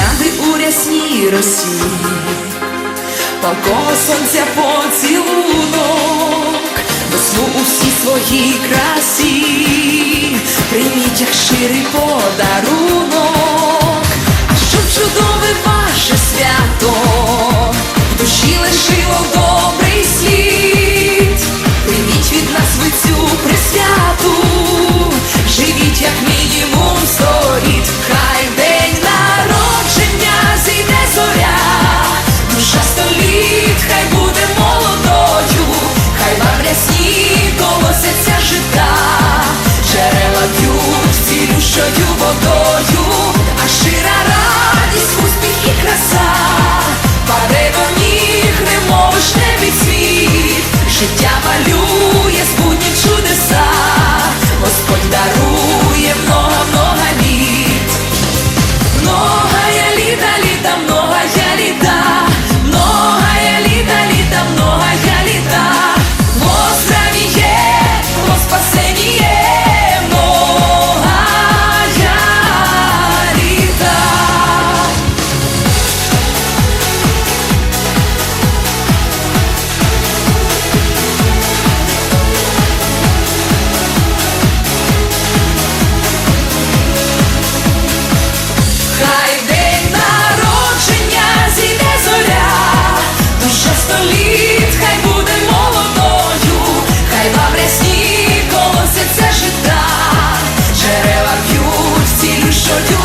Троянди у рясній росі, палкого сонця поцілунок, весну у всій своїй красі, прийміть як ширий подарунок. Чою водою, а шира радість, успіх і краса. 절